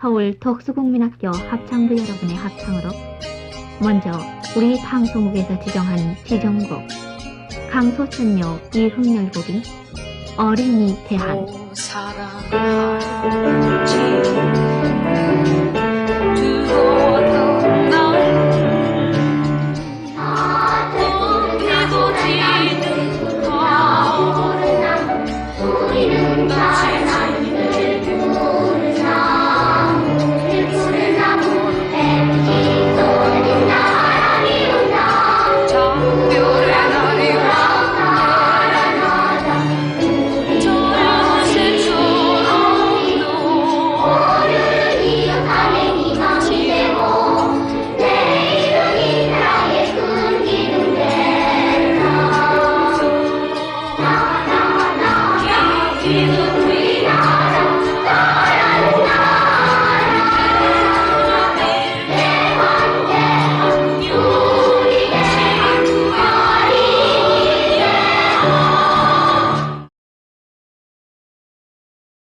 서울 독수국민학교 합창부 여러분의 합창으로 먼저 우리 방송국에서 지정한 지정곡 강소천녀 이흥열곡인 어린이 대한 Jesus, we die.